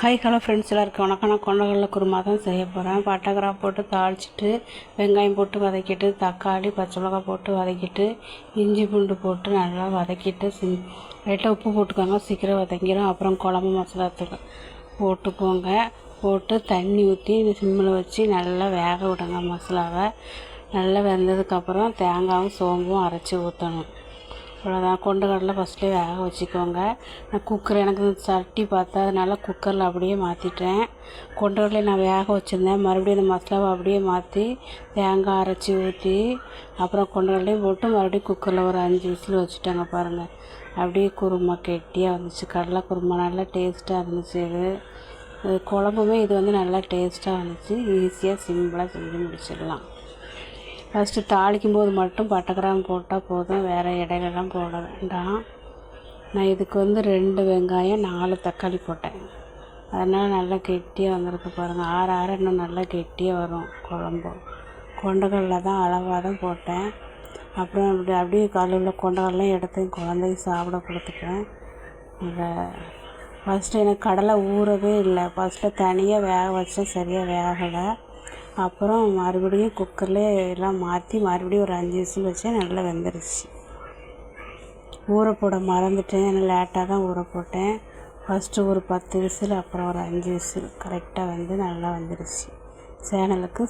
Hi hello friends எல்லாருக்கும் வணக்கம். நான் கொண்டகடலை குருமா தான் செய்ய போகிறேன் பட்டைக்கிரா போட்டு தாளிச்சிட்டு வெங்காயம் போட்டு வதக்கிட்டு தக்காளி பச்சை மிளகா போட்டு வதக்கிட்டு இஞ்சி பூண்டு போட்டு நல்லா வதக்கிட்டு சி லைட்டாக உப்பு போட்டுக்கோங்க. சீக்கிரம் வதங்கிடும் அப்புறம் குழம்பு மசாலா தூள் போட்டுக்கோங்க. போட்டு தண்ணி ஊற்றி சிம்மில் வச்சு நல்லா வேக விடுங்க மசாலாவை. நல்லா வெந்ததுக்கப்புறம் தேங்காயும் சோம்பும் அரைச்சி ஊற்றணும் அவ்வளோதான் கொண்டக்கடலை ஃபஸ்ட்டே வேக வச்சுக்கோங்க. நான் குக்கர் எனக்கு சட்டி பார்த்தா அதனால் குக்கரில் அப்படியே மாற்றிட்டேன் கொண்டக்கடலை நான் வேக வச்சுருந்தேன். மறுபடியும் அந்த மசாலாவை அப்படியே மாற்றி தேங்காய் அரைச்சி ஊற்றி அப்புறம் கொண்டக்கடலையும் போட்டு மறுபடியும் குக்கரில் ஒரு அஞ்சு விசில் வச்சுட்டாங்க பாருங்கள் அப்படியே குருமா கெட்டியாக வந்துச்சு. கடலை குருமா நல்லா டேஸ்ட்டாக இருந்துச்சு இது. குழம்புமே இது வந்து நல்லா டேஸ்ட்டாக வந்துச்சு ஈஸியாக சிம்பிளாக செஞ்சு முடிச்சிடலாம். ஃபஸ்ட்டு தாளிக்கும் போது மட்டும் பட்டை கிராம்பு போட்டால் போதும் வேறு இடையிலலாம் போட வேண்டாம் நான் இதுக்கு வந்து ரெண்டு வெங்காயம் நாலு தக்காளி போட்டேன். அதனால் நல்லா கெட்டியாக வந்திருக்கு பாருங்கள் ஆற ஆற இன்னும் நல்லா கெட்டியாக வரும் குழம்பு. கொண்டக்கடலை தான் அளவாக தான் போட்டேன். அப்புறம் அப்படி அப்படியே காலையில் கொண்டக்கடலாம் எடுத்து என் குழந்தைக்கு சாப்பிட கொடுத்துட்டேன். அதை ஃபஸ்ட்டு எனக்கு கடலை ஊறவே இல்லை. ஃபஸ்ட்டு தனியாக வேக வச்சேன் சரியாக வேகலை. அப்புறம் மறுபடியும் குக்கரில் எல்லாம் மாற்றி மறுபடியும் ஒரு அஞ்சு விசில் வச்சேன் நல்லா வெந்துருச்சு. ஊற போட மறந்துட்டேன். ஏன்னா லேட்டாக தான் ஊற போட்டேன். ஃபஸ்ட்டு ஒரு பத்து விசில் அப்புறம் ஒரு அஞ்சு விசில். கரெக்டாக வந்து நல்லா வந்துருச்சு. சேனலுக்கு